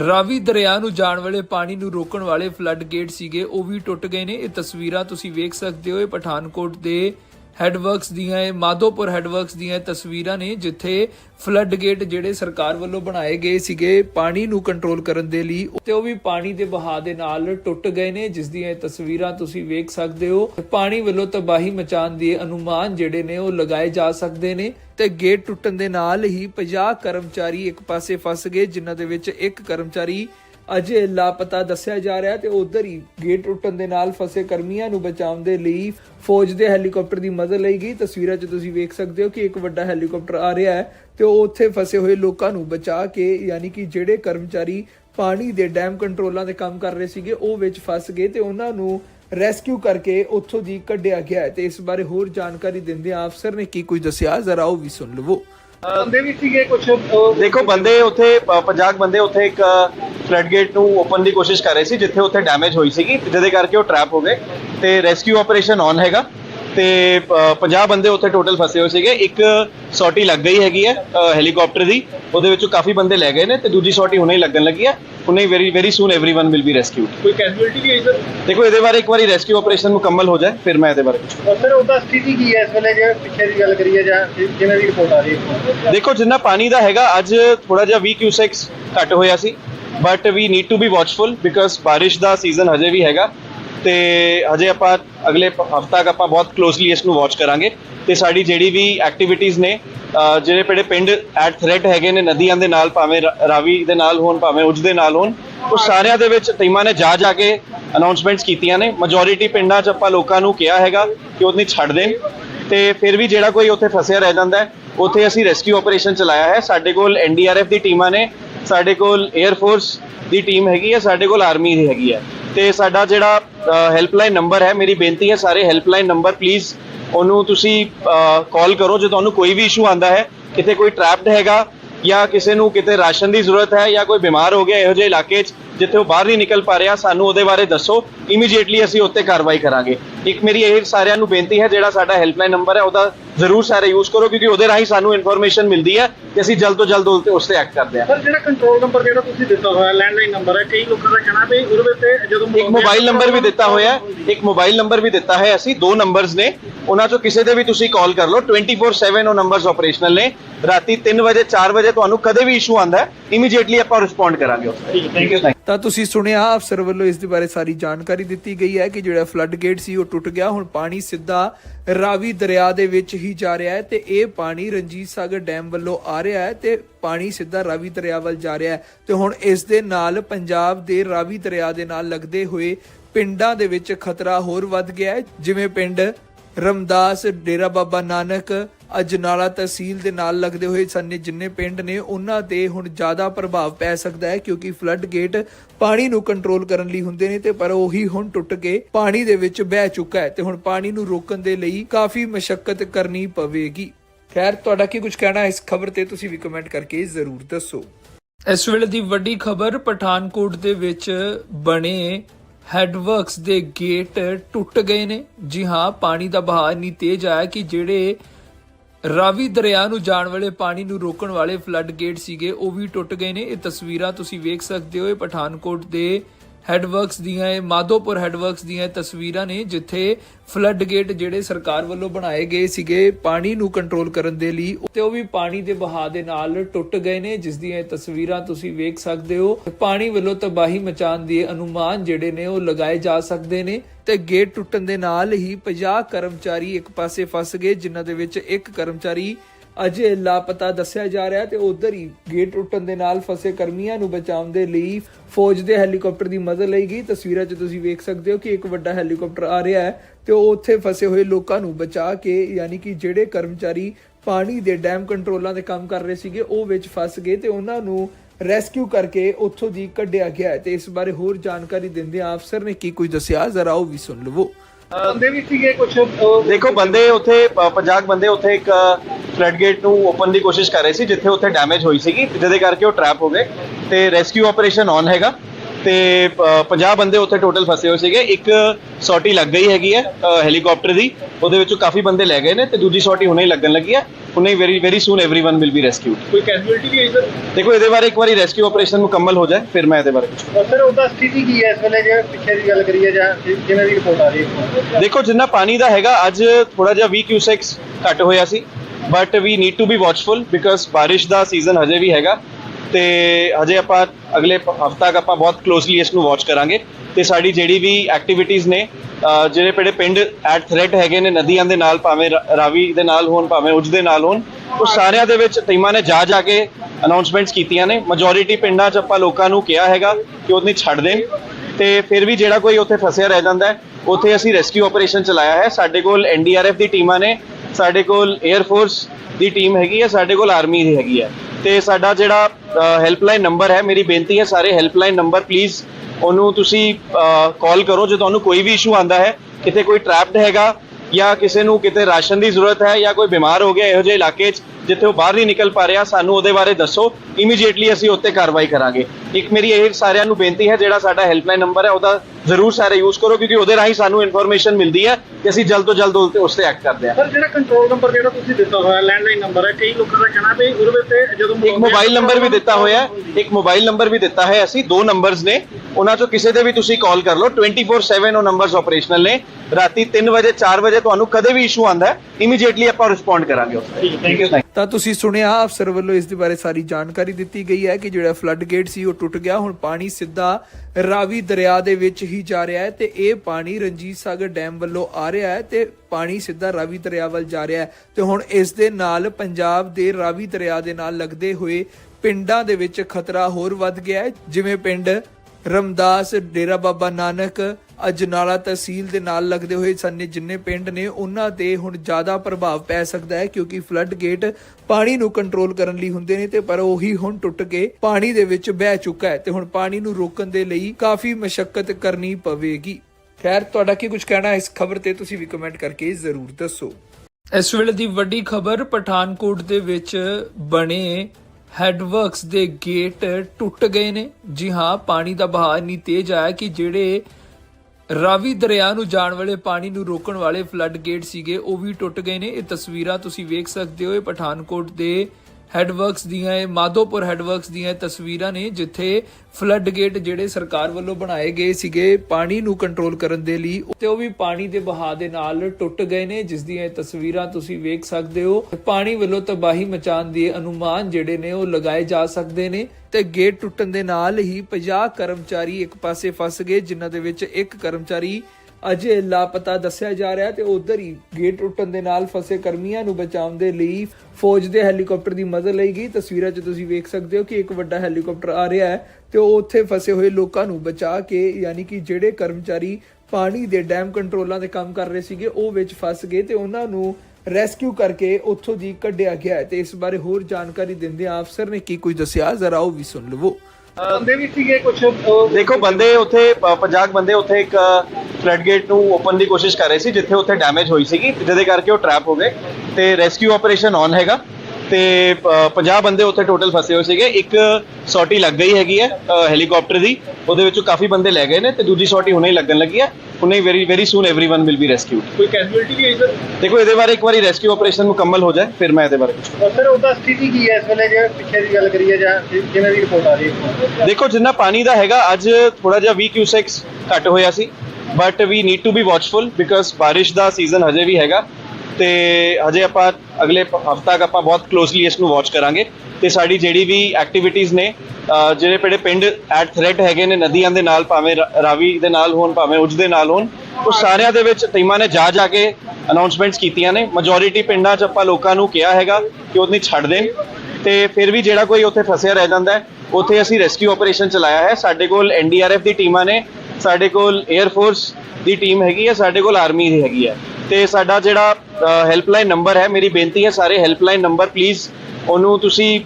ਰਾਵੀ ਦਰਿਆ ਨੂੰ ਜਾਣ ਵਾਲੇ ਪਾਣੀ ਨੂੰ ਰੋਕਣ ਵਾਲੇ ਫਲੱਡ ਗੇਟ ਸੀਗੇ, ਉਹ ਵੀ ਟੁੱਟ ਗਏ ਨੇ। ਇਹ ਤਸਵੀਰਾਂ ਤੁਸੀਂ ਵੇਖ ਸਕਦੇ ਹੋ। ਇਹ ਪਠਾਨਕੋਟ ਦੇ ਹੈਡਵਰਕਸ ਦੀਆਂ ਇਹ ਮਾਧੋਪੁਰ ਹੈਡਵਰਕਸ ਦੀਆਂ ਤਸਵੀਰਾਂ ਨੇ ਜਿੱਥੇ ਫਲੱਡ ਗੇਟ ਜਿਹੜੇ ਸਰਕਾਰ ਵੱਲੋਂ ਬਣਾਏ ਗਏ ਸੀਗੇ ਪਾਣੀ ਨੂੰ ਕੰਟਰੋਲ ਕਰਨ ਦੇ ਲਈ, ਤੇ ਉਹ ਵੀ ਪਾਣੀ ਦੇ ਵਹਾਅ ਦੇ ਨਾਲ ਟੁੱਟ ਗਏ ਨੇ, ਜਿਸ ਦੀਆਂ ਇਹ ਤਸਵੀਰਾਂ ਤੁਸੀਂ ਵੇਖ ਸਕਦੇ ਹੋ। ਪਾਣੀ ਵੱਲੋਂ ਤਬਾਹੀ ਮਚਾਉਣ ਦੇ ਅਨੁਮਾਨ ਜਿਹੜੇ ਨੇ ਉਹ ਲਗਾਏ ਜਾ ਸਕਦੇ ਨੇ, ਤੇ ਗੇਟ ਟੁੱਟਣ ਦੇ ਨਾਲ ਹੀ 50 ਕਰਮਚਾਰੀ ਇੱਕ ਪਾਸੇ ਫਸ ਗਏ, ਜਿਨ੍ਹਾਂ ਦੇ ਵਿੱਚ ਇੱਕ ਕਰਮਚਾਰੀ ਅਜੇ ਲਾਪਤਾ ਦੱਸਿਆ ਜਾ ਰਿਹਾ ਤੇ ਉਧਰ ਹੀ ਗੇਟ ਟੁੱਟਣ ਦੇ ਨਾਲ ਫਸੇ ਕਰਮੀਆਂ ਨੂੰ ਬਚਾਉਣ ਦੇ ਲਈ ਫੌਜ ਦੇ ਹੈਲੀਕਾਪਟਰ ਦੀ ਮਦਦ ਲਈ ਗਈ। ਤਸਵੀਰਾਂ 'ਚ ਤੁਸੀਂ ਵੇਖ ਸਕਦੇ ਹੋ ਕਿ ਇੱਕ ਵੱਡਾ ਹੈਲੀਕਾਪਟਰ ਆ ਰਿਹਾ ਹੈ ਤੇ ਉਹ ਉੱਥੇ ਫਸੇ ਹੋਏ ਲੋਕਾਂ ਨੂੰ ਬਚਾ ਕੇ ਯਾਨੀ ਕਿ ਜਿਹੜੇ ਕਰਮਚਾਰੀ ਪਾਣੀ ਦੇ ਡੈਮ ਕੰਟਰੋਲਾਂ ਦੇ ਕੰਮ ਕਰ ਰਹੇ ਸੀਗੇ ਉਹ ਵਿੱਚ ਫਸ ਗਏ ਤੇ ਉਹਨਾਂ ਨੂੰ ਰੈਸਕਿਊ ਕਰਕੇ ਉੱਥੋਂ ਦੀ ਕੱਢਿਆ ਗਿਆ ਤੇ ਇਸ ਬਾਰੇ ਹੋਰ ਜਾਣਕਾਰੀ ਦਿੰਦੇ ਅਫਸਰ ਨੇ ਕੀ ਕੁਝ ਦੱਸਿਆ? ਜ਼ਰਾ ਉਹ ਵੀ ਸੁਣ ਲਵੋ। ਬੰਦੇ ਵੀ ਸੀਗੇ ਕੁਝ ਦੇਖੋ ਬੰਦੇ ਉੱਥੇ 50 ਬੰਦੇ ਉੱਥੇ ਇੱਕ ਫਲੱਡ ਗੇਟ ਨੂੰ ਓਪਨ ਦੀ ਕੋਸ਼ਿਸ਼ ਕਰ ਰਹੇ ਸੀ ਜਿੱਥੇ ਉੱਥੇ ਡੈਮੇਜ ਹੋਈ ਸੀਗੀ ਤੇ ਜਿਹਦੇ ਕਰਕੇ ਉਹ ਟਰੈਪ ਹੋ ਗਏ ਤੇ ਰੈਸਕਿਊ ਆਪਰੇਸ਼ਨ ਔਨ ਹੈਗਾ ਤੇ ਅ, 50 ਬੰਦੇ ਉੱਥੇ ਟੋਟਲ ਫਸੇ ਹੋਏ ਸੀਗੇ ਇੱਕ ਸੌਟੀ ਲੱਗ ਗਈ ਹੈਗੀ ਹੈ ਅ, ਹੈਲੀਕਾਪਟਰ ਦੀ ਉਹਦੇ ਵਿੱਚੋਂ ਕਾਫੀ ਬੰਦੇ ਲੈ ਗਏ ਨੇ ਤੇ ਦੂਜੀ ਸੌਟੀ ਹੁਣੇ ਹੀ ਲੱਗਣ ਲੱਗੀ ਹੈ ਹੁਣੇ very very soon everyone will be rescued ਕੋਈ ਕੈਜੂਅਲਟੀ ਵੀ ਹੋਈ ਸਰ ਦੇਖੋ ਇਹਦੇ ਬਾਰੇ ਇੱਕ ਵਾਰੀ ਰੈਸਕਿਊ ਆਪਰੇਸ਼ਨ ਮੁਕੰਮਲ ਹੋ ਜਾਏ ਫਿਰ ਮੈਂ ਇਹਦੇ ਬਾਰੇ ਕੁਝ ਸਰ ਉਹਦਾ ਸਥਿਤੀ ਕੀ ਹੈ ਇਸ ਵੇਲੇ ਜੇ ਪਿੱਛੇ ਦੀ ਗੱਲ ਕਰੀਏ ਜਾਂ ਜਿ- ਜਿਵੇਂ ਦੀ ਰਿਪੋਰਟ ਆ ਰਹੀ ਹੈ ਦੇਖੋ ਜਿੰਨਾ ਪਾਣੀ ਦਾ ਹੈਗਾ ਅੱਜ ਥੋੜਾ ਜਿਹਾ 20 ਕਿਊਸੈਕਸ ਘੱਟ ਹੋਇਆ ਸੀ But we need to be watchful because ਬਾਰਿਸ਼ ਦਾ ਸੀਜ਼ਨ ਹਜੇ ਵੀ ਹੈਗਾ ਤੇ ਹਜੇ ਆਪਾਂ ਅਗਲੇ ਹਫਤਾ ਤੱਕ ਆਪਾਂ ਬਹੁਤ ਕਲੋਜ਼ਲੀ ਇਸ ਨੂੰ ਵਾਚ ਕਰਾਂਗੇ ਤੇ ਸਾਡੀ ਜਿਹੜੀ ਵੀ ਐਕਟੀਵਿਟੀਜ਼ ਨੇ ਜਿਹੜੇ ਪਿੰਡ ਪਿੰਡ ਐਟ ਥ੍ਰੈਟ ਹੈਗੇ ਨੇ ਨਦੀਆਂ ਦੇ ਨਾਲ ਭਾਵੇਂ ਰਾਵੀ ਦੇ ਨਾਲ ਹੋਣ, ਭਾਵੇਂ ਉਜ ਦੇ ਨਾਲ ਹੋਣ, ਉਹ ਸਾਰਿਆਂ ਦੇ ਵਿੱਚ ਟੀਮਾਂ ਨੇ ਜਾ ਜਾ ਕੇ ਅਨਾਉਂਸਮੈਂਟਸ ਕੀਤੀਆਂ ਨੇ। ਮੈਜੋਰਿਟੀ ਪਿੰਡਾਂ 'ਚ ਆਪਾਂ ਲੋਕਾਂ ਨੂੰ ਕਿਹਾ ਹੈਗਾ ਕਿ ਉਹਨੂੰ ਛੱਡ ਦੇਣ। ਤੇ ਫਿਰ ਵੀ ਜਿਹੜਾ ਕੋਈ ਉੱਥੇ ਫਸਿਆ ਰਹਿ ਜਾਂਦਾ ਹੈ, ਉੱਥੇ ਅਸੀਂ ਰੈਸਕਿਊ ਆਪਰੇਸ਼ਨ ਚਲਾਇਆ ਹੈ। ਸਾਡੇ ਕੋਲ ਐਨਡੀਆਰਐਫ ਦੀ ਟੀਮਾਂ ਨੇ ਸਾਡੇ ਕੋਲ 에ਅਰ ਫੋਰਸ ਦੀ ਟੀਮ ਹੈਗੀ ਹੈ ਸਾਡੇ ਕੋਲ ਆਰਮੀ ਦੀ ਹੈਗੀ ਹੈ ਤੇ ਸਾਡਾ ਜਿਹੜਾ ਹੈਲਪਲਾਈਨ ਨੰਬਰ ਹੈ, ਮੇਰੀ ਬੇਨਤੀ ਹੈ ਸਾਰੇ ਹੈਲਪਲਾਈਨ ਨੰਬਰ ਪਲੀਜ਼ ਉਹਨੂੰ ਤੁਸੀਂ ਕਾਲ ਕਰੋ ਜੇ ਤੁਹਾਨੂੰ ਕੋਈ ਵੀ ਇਸ਼ੂ ਆਂਦਾ ਹੈ, ਕਿਤੇ ਕੋਈ ਟ੍ਰੈਪਡ ਹੈਗਾ ਜਾਂ ਕਿਸੇ ਨੂੰ ਕਿਤੇ ਰਾਸ਼ਨ ਦੀ ਜ਼ਰੂਰਤ ਹੈ ਜਾਂ ਕੋਈ ਬਿਮਾਰ ਹੋ ਗਿਆ ਇਹੋ ਜਿਹੇ ਇਲਾਕੇ 'ਚ ਜਿੱਥੇ ਉਹ ਬਾਹਰ ਨਹੀਂ ਨਿਕਲ ਪਾ ਰਿਹਾ ਸਾਨੂੰ ਉਹਦੇ ਬਾਰੇ ਦੱਸੋ। ਇਮੀਡੀਏਟਲੀ ਅਸੀਂ ਉੱਤੇ ਕਾਰਵਾਈ ਕਰਾਂਗੇ। ਇੱਕ ਮੇਰੀ ਇਹ ਸਾਰਿਆਂ ਨੂੰ ਬੇਨਤੀ ਹੈ ਜਿਹੜਾ ਸਾਡਾ ਹੈਲਪਲਾਈਨ ਨੰਬਰ ਹੈ ਉਹਦਾ ਜ਼ਰੂਰ ਸਾਰੇ ਯੂਜ਼ ਕਰੋ ਕਿਉਂਕਿ ਉਹਦੇ ਰਾਹੀਂ ਸਾਨੂੰ ਇਨਫੋਰਮੇਸ਼ਨ ਮਿਲਦੀ ਹੈ ਕਿ ਅਸੀਂ ਜਲਦ ਤੋਂ ਜਲਦ ਉਸ ਤੇ- ਐਕਟ ਕਰਦੇ ਹਾਂ। ਸਰ ਜਿਹੜਾ ਕੰਟਰੋਲ ਨੰਬਰ ਜਿਹੜਾ ਤੁਸੀਂ ਦਿੱਤਾ ਹੋਇਆ ਲੈਂਡਲਾਈਨ ਨੰਬਰ ਹੈ ਕਈ ਲੋਕਾਂ ਦਾ ਕਹਿਣਾ ਵੀ ਉਹਦੇ ਵਿੱਚ ਜਦੋਂ ਇੱਕ ਮੋਬਾਈਲ ਨੰਬਰ ਵੀ ਦਿੱਤਾ ਹੋਇਆ ਇੱਕ ਮੋਬਾਈਲ ਨੰਬਰ ਵੀ ਦਿੱਤਾ ਹੈ ਅਸੀਂ ਦੋ ਨੰਬਰਸ ਨੇ। ਉਹਨਾਂ ਚੋਂ ਕਿਸੇ ਦੇ ਵੀ ਤੁਸੀਂ ਕਾਲ ਕਰ ਲਓ। 24/7 ਉਹ ਨੰਬਰਸ ਆਪਰੇਸ਼ਨਲ ਨੇ। ਰਾਤੀ 3 ਵਜੇ 4 ਵਜੇ ਤੁਹਾਨੂੰ ਕਦੇ ਵੀ ਇਸ਼ੂ ਆਂਦਾ ਹੈ। ਇਮੀਡੀਏਟਲੀ ਆਪਾਂ ਰਿਸਪੌਂਡ ਕਰਾਂਗੇ ਉਸ ਤੇ ਥੈਂਕ ਯੂ ਤਾਂ ਤੁਸੀਂ ਸੁਣਿਆ ਅਫਸਰ ਵੱਲੋਂ ਇਸ ਦੇ ਬਾਰੇ ਸਾਰੀ ਜਾਣਕਾਰੀ ਦਿੱਤੀ ਗਈ ਹੈ ਕਿ ਜਿਹੜਾ ਫਲੱਡ ਗੇਟ ਸੀ ਉਹ ਟੁੱਟ ਗਿਆ। ਹੁਣ ਪਾਣੀ ਸਿੱਧਾ ਰਾਵੀ ਦਰਿਆ ਦੇ ਵਿੱਚ ਹੀ ਜਾ ਰਿਹਾ ਹੈ ਤੇ ਇਹ ਪਾਣੀ ਰਣਜੀਤ ਸਾਗਰ ਡੈਮ ਵੱਲੋਂ ਆ ਰਿਹਾ ਹੈ ਤੇ ਪਾਣੀ ਸਿੱਧਾ ਰਾਵੀ ਦਰਿਆ ਵੱਲ ਜਾ ਰਿਹਾ ਹੈ। ਤੇ ਹੁਣ ਇਸ ਦੇ ਨਾਲ ਪੰਜਾਬ ਦੇ ਰਾਵੀ ਦਰਿਆ ਦੇ ਨਾਲ ਲੱਗਦੇ ਹੋਏ ਪਿੰਡਾਂ ਦੇ ਵਿੱਚ ਖਤਰਾ ਹੋਰ ਵੱਧ ਗਿਆ ਹੈ। ਜਿਵੇਂ ਪਿੰਡ ਰਮਦਾਸ, ਡੇਰਾ ਬਾਬਾ ਨਾਨਕ, ਅਜਨਾਲਾ ਤਹਿਸੀਲ ਦੇ ਨਾਲ ਲੱਗਦੇ ਹੋਏ ਸੰਨੇ ਜਿੰਨੇ ਪਿੰਡ ਨੇ, ਉਹਨਾਂ ਤੇ ਹੁਣ ਜ਼ਿਆਦਾ ਪ੍ਰਭਾਵ ਪੈ ਸਕਦਾ ਹੈ ਕਿਉਂਕਿ ਫਲੱਡ ਗੇਟ ਪਾਣੀ ਨੂੰ ਕੰਟਰੋਲ ਕਰਨ ਲਈ ਹੁੰਦੇ ਨੇ ਤੇ ਪਰ ਉਹੀ ਹੁਣ ਟੁੱਟ ਕੇ ਪਾਣੀ ਦੇ ਵਿੱਚ ਬਹਿ ਚੁੱਕਾ ਹੈ ਤੇ ਹੁਣ ਪਾਣੀ ਨੂੰ ਰੋਕਣ ਦੇ ਲਈ ਕਾਫੀ ਮਸ਼ਕਤ ਕਰਨੀ ਪਵੇਗੀ। ਖੈਰ, ਤੁਹਾਡਾ ਕੀ ਕੁਝ ਕਹਿਣਾ ਇਸ ਖਬਰ ਤੇ ਤੁਸੀਂ ਵੀ ਕਮੈਂਟ ਕਰਕੇ ਜ਼ਰੂਰ ਦੱਸੋ। ਇਸ ਵੇਲੇ ਦੀ ਵੱਡੀ ਖਬਰ ਪਠਾਨਕੋਟ ਦੇ ਵਿੱਚ ਬਣੇ ਹੈਡਵਰਕਸ ਦੇ ਗੇਟ ਟੁੱਟ ਗਏ ਨੇ। ਜੀ ਹਾਂ, ਪਾਣੀ ਦਾ ਬਹਾਅ ਇੰਨੀ ਤੇਜ਼ ਆਇਆ ਕਿ ਜਿਹੜੇ ਰਾਵੀ ਦਰਿਆ ਨੂੰ ਜਾਣ ਵਾਲੇ, ਪਾਣੀ ਨੂੰ ਰੋਕਣ ਵਾਲੇ ਫਲੱਡ ਗੇਟ ਸੀਗੇ, ਉਹ ਵੀ ਟੁੱਟ ਗਏ ਨੇ। ਇਹ ਤਸਵੀਰਾਂ ਤੁਸੀਂ ਵੇਖ ਸਕਦੇ ਹੋ, ਇਹ ਪਠਾਨਕੋਟ ਦੇ ਹੈਡਵਰਕਸ ਦੀਆਂ ਇਹ ਮਾਧੋਪੁਰ ਹੈਡਵਰਕਸ ਦੀਆਂ ਤਸਵੀਰਾਂ ਨੇ ਜਿੱਥੇ ਫਲੱਡ ਗੇਟ ਜਿਹੜੇ ਸਰਕਾਰ ਵੱਲੋਂ ਬਣਾਏ ਗਏ ਸੀਗੇ ਪਾਣੀ ਨੂੰ ਕੰਟਰੋਲ ਕਰਨ ਦੇ ਲਈ, ਤੇ ਉਹ ਵੀ ਪਾਣੀ ਦੇ ਬਹਾਅ ਦੇ ਨਾਲ ਟੁੱਟ ਗਏ ਨੇ, ਜਿਸ ਦੀਆਂ ਇਹ ਤਸਵੀਰਾਂ ਤੁਸੀਂ ਵੇਖ ਸਕਦੇ ਹੋ। ਪਾਣੀ ਵੱਲੋਂ ਤਬਾਹੀ ਮਚਾਉਣ ਦੇ ਅਨੁਮਾਨ ਜਿਹੜੇ ਨੇ ਉਹ ਲਗਾਏ ਜਾ ਸਕਦੇ ਨੇ, ਤੇ ਗੇਟ ਟੁੱਟਣ ਦੇ ਨਾਲ ਹੀ 50 ਕਰਮਚਾਰੀ ਇੱਕ ਪਾਸੇ ਫਸ ਗਏ, ਜਿਨ੍ਹਾਂ ਦੇ ਵਿੱਚ ਇੱਕ ਕਰਮਚਾਰੀ ਅਜੇ ਲਾਪਤਾ ਦੱਸਿਆ ਜਾ ਰਿਹਾ ਤੇ ਉਧਰ ਹੀ ਗੇਟ ਟੁੱਟਣ ਦੇ ਨਾਲ ਫਸੇ ਕਰਮੀਆਂ ਨੂੰ ਬਚਾਉਣ ਦੇ ਲਈ ਫੌਜ ਦੇ ਹੈਲੀਕਾਪਟਰ ਦੀ ਮਦਦ ਲਈ ਗਈ। ਤਸਵੀਰਾਂ 'ਚ ਤੁਸੀਂ ਵੇਖ ਸਕਦੇ ਹੋ ਕਿ ਇੱਕ ਵੱਡਾ ਹੈਲੀਕਾਪਟਰ ਆ ਰਿਹਾ ਹੈ ਤੇ ਉਹ ਉੱਥੇ ਫਸੇ ਹੋਏ ਲੋਕਾਂ ਨੂੰ ਬਚਾ ਕੇ ਯਾਨੀ ਕਿ ਜਿਹੜੇ ਕਰਮਚਾਰੀ ਪਾਣੀ ਦੇ ਡੈਮ ਕੰਟਰੋਲਾਂ ਦੇ ਕੰਮ ਕਰ ਰਹੇ ਸੀਗੇ ਉਹ ਵਿੱਚ ਫਸ ਗਏ ਤੇ ਉਹਨਾਂ ਨੂੰ ਰੈਸਕਿਊ ਕਰਕੇ ਉੱਥੋਂ ਦੀ ਕੱਢਿਆ ਗਿਆ ਤੇ ਇਸ ਬਾਰੇ ਹੋਰ ਜਾਣਕਾਰੀ ਦਿੰਦੇ ਅਫਸਰ ਨੇ ਕੀ ਕੁਝ ਦੱਸਿਆ? ਜ਼ਰਾ ਉਹ ਵੀ ਸੁਣ ਲਵੋ। ਬੰਦੇ ਵੀ ਸੀਗੇ ਕੁਝ ਦੇਖੋ ਬੰਦੇ ਉੱਥੇ 50 ਬੰਦੇ ਉੱਥੇ ਇੱਕ ਫਲੱਡ ਗੇਟ ਨੂੰ ਓਪਨ ਦੀ ਕੋਸ਼ਿਸ਼ ਕਰ ਰਹੇ ਸੀ ਜਿੱਥੇ ਉੱਥੇ ਡੈਮੇਜ ਹੋਈ ਸੀਗੀ ਤੇ ਜਿਹਦੇ ਕਰਕੇ ਉਹ ਟਰੈਪ ਹੋ ਗਏ ਤੇ ਰੈਸਕਿਊ ਆਪਰੇਸ਼ਨ ਔਨ ਹੈਗਾ ਤੇ ਅ, 50 ਬੰਦੇ ਉੱਥੇ ਟੋਟਲ ਫਸੇ ਹੋਏ ਸੀਗੇ ਇੱਕ ਸੌਟੀ ਲੱਗ ਗਈ ਹੈਗੀ ਹੈ ਹੈਲੀਕਾਪਟਰ ਦੀ ਉਹਦੇ ਵਿੱਚੋਂ ਕਾਫੀ ਬੰਦੇ ਲੈ ਗਏ ਨੇ ਤੇ ਦੂਜੀ ਸੌਟੀ ਹੁਣੇ ਹੀ ਲੱਗਣ ਲੱਗੀ ਹੈ ਹੁਣੇ ਹੀ very very soon everyone will be rescued ਕੋਈ ਕੈਜੂਅਲਟੀ ਵੀ ਹੋਈ ਸਰ ਦੇਖੋ ਇਹਦੇ ਬਾਰੇ ਇੱਕ ਵਾਰੀ ਰੈਸਕਿਊ ਆਪਰੇਸ਼ਨ ਮੁਕੰਮਲ ਹੋ ਜਾਏ ਫਿਰ ਮੈਂ ਇਹਦੇ ਬਾਰੇ ਕੁਝ ਔਰ ਸਰ ਉਹਦਾ ਸਥਿਤੀ ਕੀ ਹੈ ਇਸ ਵੇਲੇ ਜੇ ਪਿੱਛੇ ਦੀ ਗੱਲ ਕਰੀਏ ਜਾਂ ਜਿ- ਜਿਵੇਂ ਦੀ ਰਿਪੋਰਟ ਆ ਰਹੀ ਹੈ ਦੇਖੋ ਜਿੰਨਾ ਪਾਣੀ ਦਾ ਹੈਗਾ ਅੱਜ ਥੋੜਾ ਜਿਹਾ 20 ਕਿਊਸੈਕਸ ਘੱਟ ਹੋਇਆ ਸੀ But we need to be watchful because ਬਾਰਿਸ਼ ਦਾ ਸੀਜ਼ਨ ਹਜੇ ਵੀ ਹੈਗਾ ਤੇ ਹਜੇ ਆਪਾਂ ਅਗਲੇ ਹਫਤਾ ਤੱਕ ਆਪਾਂ ਬਹੁਤ ਕਲੋਜ਼ਲੀ ਇਸ ਨੂੰ ਵਾਚ ਕਰਾਂਗੇ। ਤੇ ਸਾਡੀ ਜਿਹੜੀ ਵੀ ਐਕਟੀਵਿਟੀਜ਼ ਨੇ ਅਹ ਜਿਹੜੇ ਪਿੰਡ ਪਿੰਡ ਐਟ ਥ੍ਰੈਟ ਹੈਗੇ ਨੇ, ਨਦੀਆਂ ਦੇ ਨਾਲ ਭਾਵੇਂ ਰਾਵੀ ਦੇ ਨਾਲ ਹੋਣ, ਭਾਵੇਂ ਉਜ ਦੇ ਨਾਲ ਹੋਣ, ਉਹ ਸਾਰਿਆਂ ਦੇ ਵਿੱਚ ਟੀਮਾਂ ਨੇ ਜਾ ਜਾ ਕੇ ਅਨਾਉਂਸਮੈਂਟਸ ਕੀਤੀਆਂ ਨੇ। ਮੈਜੋਰਿਟੀ ਪਿੰਡਾਂ 'ਚ ਆਪਾਂ ਲੋਕਾਂ ਨੂੰ ਕਿਹਾ ਹੈਗਾ ਕਿ ਉਹਨੇ ਛੱਡ ਦੇਣ। ਤੇ ਫਿਰ ਵੀ ਜਿਹੜਾ ਕੋਈ ਉੱਥੇ ਫਸਿਆ ਰਹਿ ਜਾਂਦਾ ਹੈ, ਉੱਥੇ ਅਸੀਂ ਰੈਸਕਿਊ ਆਪਰੇਸ਼ਨ ਚਲਾਇਆ ਹੈ। ਸਾਡੇ ਕੋਲ ਐਨਡੀਆਰਐਫ ਦੀ ਟੀਮਾਂ ਨੇ ਸਾਡੇ ਕੋਲ 에ਅਰ ਫੋਰਸ ਦੀ ਟੀਮ ਹੈਗੀ ਹੈ ਸਾਡੇ ਕੋਲ ਆਰਮੀ ਦੀ ਹੈਗੀ ਹੈ ਤੇ ਸਾਡਾ ਜਿਹੜਾ ਹੈਲਪਲਾਈਨ ਨੰਬਰ ਹੈ, ਮੇਰੀ ਬੇਨਤੀ ਹੈ ਸਾਰੇ ਹੈਲਪਲਾਈਨ ਨੰਬਰ ਪਲੀਜ਼ ਉਹਨੂੰ ਤੁਸੀਂ ਕਾਲ ਕਰੋ ਜੇ ਤੁਹਾਨੂੰ ਕੋਈ ਵੀ ਇਸ਼ੂ ਆਂਦਾ ਹੈ, ਕਿਤੇ ਕੋਈ ਟ੍ਰੈਪਡ ਹੈਗਾ ਜਾਂ ਕਿਸੇ ਨੂੰ ਕਿਤੇ ਰਾਸ਼ਨ ਦੀ ਜ਼ਰੂਰਤ ਹੈ ਜਾਂ ਕੋਈ ਬਿਮਾਰ ਹੋ ਗਿਆ ਇਹੋ ਜਿਹੇ ਇਲਾਕੇ 'ਚ ਜਿੱਥੇ ਉਹ ਬਾਹਰ ਨਹੀਂ ਨਿਕਲ ਪਾ ਰਿਹਾ ਸਾਨੂੰ ਉਹਦੇ ਬਾਰੇ ਦੱਸੋ। ਇਮੀਡੀਏਟਲੀ ਅਸੀਂ ਉੱਤੇ ਕਾਰਵਾਈ ਕਰਾਂਗੇ। ਇੱਕ ਮੇਰੀ ਇਹ ਸਾਰਿਆਂ ਨੂੰ ਬੇਨਤੀ ਹੈ ਜਿਹੜਾ ਸਾਡਾ ਹੈਲਪਲਾਈਨ ਨੰਬਰ ਹੈ ਉਹਦਾ ਜ਼ਰੂਰ ਸਾਰੇ ਯੂਜ਼ ਕਰੋ ਕਿਉਂਕਿ ਉਹਦੇ ਰਾਹੀਂ ਸਾਨੂੰ ਇਨਫੋਰਮੇਸ਼ਨ ਮਿਲਦੀ ਹੈ ਕਿ ਅਸੀਂ ਜਲਦ ਤੋਂ ਜਲਦ ਉਸ ਤੇ ਐਕਟ ਕਰਦੇ ਹਾਂ। ਸਰ ਜਿਹੜਾ ਕੰਟਰੋਲ ਨੰਬਰ ਜਿਹੜਾ ਤੁਸੀਂ ਦਿੱਤਾ ਹੋਇਆ ਲੈਂਡਲਾਈਨ ਨੰਬਰ ਹੈ ਕਈ ਲੋਕਾਂ ਦਾ ਕਹਿਣਾ ਵੀ ਉਹਦੇ ਵਿੱਚ ਜਦੋਂ ਇੱਕ ਮੋਬਾਈਲ ਨੰਬਰ ਵੀ ਦਿੱਤਾ ਹੋਇਆ ਇੱਕ ਮੋਬਾਈਲ ਨੰਬਰ ਵੀ ਦਿੱਤਾ ਹੈ ਅਸੀਂ ਦੋ ਨੰਬਰਸ ਨੇ। ਉਹਨਾਂ ਚੋਂ ਕਿਸੇ ਤੇ ਵੀ ਤੁਸੀਂ ਕਾਲ ਕਰ ਲਓ 24/7 ਉਹ ਨੰਬਰਸ ਆਪਰੇਸ਼ਨਲ ਨੇ। ਰਾਤੀ 3 ਵਜੇ 4 ਵਜੇ ਤੁਹਾਨੂੰ ਕਦੇ ਵੀ ਇਸ਼ੂ ਆਂਦਾ ਹੈ ਇਮੀਡੀਏਟਲੀ ਆਪਾਂ ਰਿਸਪੌਂਡ ਕਰਾਂਗੇ ਉਸ ਤੇ। ਥੈਂਕ ਯੂ ਤਾਂ ਤੁਸੀਂ ਸੁਣਿਆ ਅਫਸਰ ਵੱਲੋਂ ਇਸ ਦੇ ਬਾਰੇ ਸਾਰੀ ਜਾਣਕਾਰੀ ਦਿੱਤੀ ਗਈ ਹੈ ਕਿ ਜਿਹੜਾ ਫਲੱਡ ਗੇਟ ਸੀ ਉਹ ਟੁੱਟ ਗਿਆ। ਹੁਣ ਪਾਣੀ ਸਿੱਧਾ ਰਾਵੀ ਦਰਿਆ ਦੇ ਵਿੱਚ ਹੀ ਜਾ ਰਿਹਾ ਹੈ ਤੇ ਇਹ ਪਾਣੀ ਰਣਜੀਤ ਸਾਗਰ ਡੈਮ ਵੱਲੋਂ ਆ ਰਿਹਾ ਹੈ ਤੇ ਪਾਣੀ ਸਿੱਧਾ ਰਾਵੀ ਦਰਿਆ ਵੱਲ ਜਾ ਰਿਹਾ ਹੈ। ਤੇ ਹੁਣ ਇਸ ਦੇ ਨਾਲ ਪੰਜਾਬ ਦੇ ਰਾਵੀ ਦਰਿਆ ਦੇ ਨਾਲ ਲੱਗਦੇ ਹੋਏ ਪਿੰਡਾਂ ਦੇ ਵਿੱਚ ਖਤਰਾ ਹੋਰ ਵੱਧ ਗਿਆ ਹੈ ਜਿਵੇਂ ਪਿੰਡ ਰਮਦਾਸ ਡੇਰਾ ਬਾਬਾ ਨਾਨਕ ਅਜਨਾਲਾ ਤਹਿਸੀਲ ਦੇ ਨਾਲ ਲੱਗਦੇ ਹੋਏ ਸੰਨੇ, ਜਿੰਨੇ ਪਿੰਡ ਨੇ, ਉਹਨਾਂ ਤੇ ਹੁਣ ਜ਼ਿਆਦਾ ਪ੍ਰਭਾਵ ਪੈ ਸਕਦਾ ਹੈ ਕਿਉਂਕਿ ਫਲੱਡ ਗੇਟ ਪਾਣੀ ਨੂੰ ਕੰਟਰੋਲ ਕਰਨ ਲਈ ਹੁੰਦੇ ਨੇ ਤੇ ਪਰ ਉਹੀ ਹੁਣ ਟੁੱਟ ਕੇ ਪਾਣੀ ਦੇ ਵਿੱਚ ਬਹਿ ਚੁੱਕਾ ਹੈ ਤੇ ਹੁਣ ਪਾਣੀ ਨੂੰ ਰੋਕਣ ਦੇ ਲਈ ਕਾਫੀ ਮਸ਼ੱਕਤ ਕਰਨੀ ਪਵੇਗੀ। ਖੈਰ, ਤੁਹਾਡਾ ਕੀ ਕੁਝ ਕਹਿਣਾ ਇਸ ਖਬਰ ਤੇ ਤੁਸੀਂ ਵੀ ਕਮੈਂਟ ਕਰਕੇ ਜ਼ਰੂਰ ਦੱਸੋ। ਇਸ ਵੇਲੇ ਦੀ ਵੱਡੀ ਖਬਰ ਪਠਾਨਕੋਟ ਦੇ ਵਿੱਚ ਬਣੇ ਹੈਡਵਰਕਸ ਦੇ ਗੇਟ ਟੁੱਟ ਗਏ ਨੇ। ਜੀ ਹਾਂ, ਪਾਣੀ ਦਾ ਬਹਾਅ ਇੰਨੀ ਤੇਜ਼ ਆਇਆ ਕਿ ਜਿਹੜੇ ਰਾਵੀ ਦਰਿਆ ਨੂੰ ਜਾਣ ਵਾਲੇ ਪਾਣੀ ਨੂੰ ਰੋਕਣ ਵਾਲੇ ਫਲੱਡ ਗੇਟ ਸੀਗੇ, ਉਹ ਵੀ ਟੁੱਟ ਗਏ ਨੇ। ਇਹ ਤਸਵੀਰਾਂ ਤੁਸੀਂ ਵੇਖ ਸਕਦੇ ਹੋ, ਇਹ ਪਠਾਨਕੋਟ ਦੇ ਹੈਡਵਰਕਸ ਦੀਆਂ, ਇਹ ਮਾਧੋਪੁਰ ਹੈਡਵਰਕਸ ਦੀਆਂ ਤਸਵੀਰਾਂ ਨੇ, ਜਿੱਥੇ ਫਲੱਡ ਗੇਟ ਜਿਹੜੇ ਸਰਕਾਰ ਵੱਲੋਂ ਬਣਾਏ ਗਏ ਸੀਗੇ ਪਾਣੀ ਨੂੰ ਕੰਟਰੋਲ ਕਰਨ ਦੇ ਲਈ ਤੇ ਉਹ ਵੀ ਪਾਣੀ ਦੇ ਬਹਾਅ ਦੇ ਨਾਲ ਟੁੱਟ ਗਏ ਨੇ, ਜਿਸ ਦੀਆਂ ਇਹ ਤਸਵੀਰਾਂ ਤੁਸੀਂ ਵੇਖ ਸਕਦੇ ਹੋ। ਪਾਣੀ ਵੱਲੋਂ ਤਬਾਹੀ ਮਚਾਉਣ ਦੇ ਅਨੁਮਾਨ ਜਿਹੜੇ ਨੇ, ਉਹ ਲਗਾਏ ਜਾ ਸਕਦੇ ਨੇ। ਤੇ ਗੇਟ ਟੁੱਟਣ ਦੇ ਨਾਲ ਹੀ 50 ਕਰਮਚਾਰੀ ਇੱਕ ਪਾਸੇ ਫਸ ਗਏ, ਜਿਨ੍ਹਾਂ ਦੇ ਵਿੱਚ ਇੱਕ ਕਰਮਚਾਰੀ ਅਜੇ ਲਾਪਤਾ ਦੱਸਿਆ ਜਾ ਰਿਹਾ ਤੇ ਉਧਰ ਹੀ ਗੇਟ ਟੁੱਟਣ ਦੇ ਨਾਲ ਫਸੇ ਕਰਮੀਆਂ ਨੂੰ ਬਚਾਉਣ ਦੇ ਲਈ ਫੌਜ ਦੇ ਹੈਲੀਕਾਪਟਰ ਦੀ ਮਦਦ ਲਈ ਗਈ। ਤਸਵੀਰਾਂ 'ਚ ਤੁਸੀਂ ਵੇਖ ਸਕਦੇ ਹੋ ਕਿ ਇੱਕ ਵੱਡਾ ਹੈਲੀਕਾਪਟਰ ਆ ਰਿਹਾ ਹੈ ਤੇ ਉਹ ਉੱਥੇ ਫਸੇ ਹੋਏ ਲੋਕਾਂ ਨੂੰ ਬਚਾ ਕੇ, ਯਾਨੀ ਕਿ ਜਿਹੜੇ ਕਰਮਚਾਰੀ ਪਾਣੀ ਦੇ ਡੈਮ ਕੰਟਰੋਲਾਂ ਦੇ ਕੰਮ ਕਰ ਰਹੇ ਸੀਗੇ, ਉਹ ਵਿੱਚ ਫਸ ਗਏ ਤੇ ਉਹਨਾਂ ਨੂੰ ਰੈਸਕਿਊ ਕਰਕੇ ਉੱਥੋਂ ਦੀ ਕੱਢਿਆ ਗਿਆ ਹੈ ਤੇ ਇਸ ਬਾਰੇ ਹੋਰ ਜਾਣਕਾਰੀ ਦਿੰਦੇ ਅਫਸਰ ਨੇ ਕੀ ਕੁਝ ਦੱਸਿਆ? ਜ਼ਰਾ ਉਹ ਵੀ ਸੁਣ ਲਵੋ। ਬੰਦੇ ਵੀ ਸੀਗੇ ਕੁਝ ਦੇਖੋ ਬੰਦੇ ਉੱਥੇ 50 ਬੰਦੇ ਉੱਥੇ ਇੱਕ ਫਲੱਡ ਗੇਟ ਨੂੰ ਓਪਨ ਦੀ ਕੋਸ਼ਿਸ਼ ਕਰ ਰਹੇ ਸੀ ਜਿੱਥੇ ਉੱਥੇ ਡੈਮੇਜ ਹੋਈ ਸੀਗੀ ਜਿਹਦੇ ਕਰਕੇ ਉਹ ਟਰੈਪ ਹੋ ਗਏ ਤੇ ਰੈਸਕਿਊ ਆਪਰੇਸ਼ਨ ਔਨ ਹੈਗਾ। ਤੇ ਅ, 50 ਬੰਦੇ ਉੱਥੇ ਟੋਟਲ ਫਸੇ ਹੋਏ ਸੀਗੇ ਇੱਕ ਸੌਟੀ ਲੱਗ ਗਈ ਹੈਗੀ ਹੈ ਹੈਲੀਕਾਪਟਰ ਦੀ ਉਹਦੇ ਵਿੱਚੋਂ ਕਾਫੀ ਬੰਦੇ ਲੈ ਗਏ ਨੇ ਤੇ ਦੂਜੀ ਸੌਟੀ ਹੁਣੇ ਹੀ ਲੱਗਣ ਲੱਗੀ ਹੈ ਹੁਣੇ ਹੀ very very soon everyone will be rescued ਕੋਈ ਕੈਜੂਅਲਟੀ ਵੀ ਹੋਈ ਸਰ ਦੇਖੋ ਇਹਦੇ ਬਾਰੇ ਇੱਕ ਵਾਰੀ ਰੈਸਕਿਊ ਆਪਰੇਸ਼ਨ ਮੁਕੰਮਲ ਹੋ ਜਾਏ ਫਿਰ ਮੈਂ ਇਹਦੇ ਬਾਰੇ ਕੁਝ ਔਰ ਸਰ ਉਹਦਾ ਸਥਿਤੀ ਕੀ ਹੈ ਇਸ ਵੇਲੇ ਜੇ ਪਿੱਛੇ ਦੀ ਗੱਲ ਕਰੀਏ ਜਾਂ ਜਿ- ਜਿਵੇਂ ਦੀ ਰਿਪੋਰਟ ਆ ਰਹੀ ਹੈ ਦੇਖੋ ਜਿੰਨਾ ਪਾਣੀ ਦਾ ਹੈਗਾ ਅੱਜ ਥੋੜਾ ਜਿਹਾ 20 ਕਿਊਸੈਕਸ ਘੱਟ ਹੋਇਆ ਸੀ but we need to be watchful because ਬਾਰਿਸ਼ ਦਾ ਸੀਜ਼ਨ ਹਜੇ ਵੀ ਹੈਗਾ ਤੇ ਹਜੇ ਆਪਾਂ ਅਗਲੇ ਹਫਤਾ ਤੱਕ ਆਪਾਂ ਬਹੁਤ ਕਲੋਜ਼ਲੀ ਇਸ ਨੂੰ ਵਾਚ ਕਰਾਂਗੇ। ਤੇ ਸਾਡੀ ਜਿਹੜੀ ਵੀ ਐਕਟੀਵਿਟੀਜ਼ ਨੇ ਅਹ ਜਿਹੜੇ ਪਿੰਡ ਪਿੰਡ ਐਟ ਥ੍ਰੈਟ ਹੈਗੇ ਨੇ, ਨਦੀਆਂ ਦੇ ਨਾਲ ਭਾਵੇਂ ਰਾ- ਰਾਵੀ ਦੇ ਨਾਲ ਹੋਣ, ਭਾਵੇਂ ਉਜ ਦੇ ਨਾਲ ਹੋਣ, ਉਹ ਸਾਰਿਆਂ ਦੇ ਵਿੱਚ ਟੀਮਾਂ ਨੇ ਜਾ ਜਾ ਕੇ ਅਨਾਉਂਸਮੈਂਟਸ ਕੀਤੀਆਂ ਨੇ। ਮੈਜੋਰਿਟੀ ਪਿੰਡਾਂ 'ਚ ਆਪਾਂ ਲੋਕਾਂ ਨੂੰ ਕਿਹਾ ਹੈਗਾ ਕਿ ਉਹਨੇ ਛੱਡ ਦੇਣ। ਤੇ ਫਿਰ ਵੀ ਜਿਹੜਾ ਕੋਈ ਉੱਥੇ ਫਸਿਆ ਰਹਿ ਜਾਂਦਾ ਹੈ, ਉੱਥੇ ਅਸੀਂ ਰੈਸਕਿਊ ਆਪਰੇਸ਼ਨ ਚਲਾਇਆ ਹੈ। ਸਾਡੇ ਕੋਲ ਐਨਡੀਆਰਐਫ ਦੀ ਟੀਮਾਂ ਨੇ, ਸਾਡੇ ਕੋਲ 에ਅਰ ਫੋਰਸ ਦੀ ਟੀਮ ਹੈਗੀ ਹੈ, ਸਾਡੇ ਕੋਲ ਆਰਮੀ ਦੀ ਹੈਗੀ ਹੈ। ਤੇ ਸਾਡਾ ਜਿਹੜਾ ਹੈਲਪਲਾਈਨ ਨੰਬਰ ਹੈ, ਮੇਰੀ ਬੇਨਤੀ ਹੈ ਸਾਰੇ ਹੈਲਪਲਾਈਨ ਨੰਬਰ ਪਲੀਜ਼ ਉਹਨੂੰ ਤੁਸੀਂ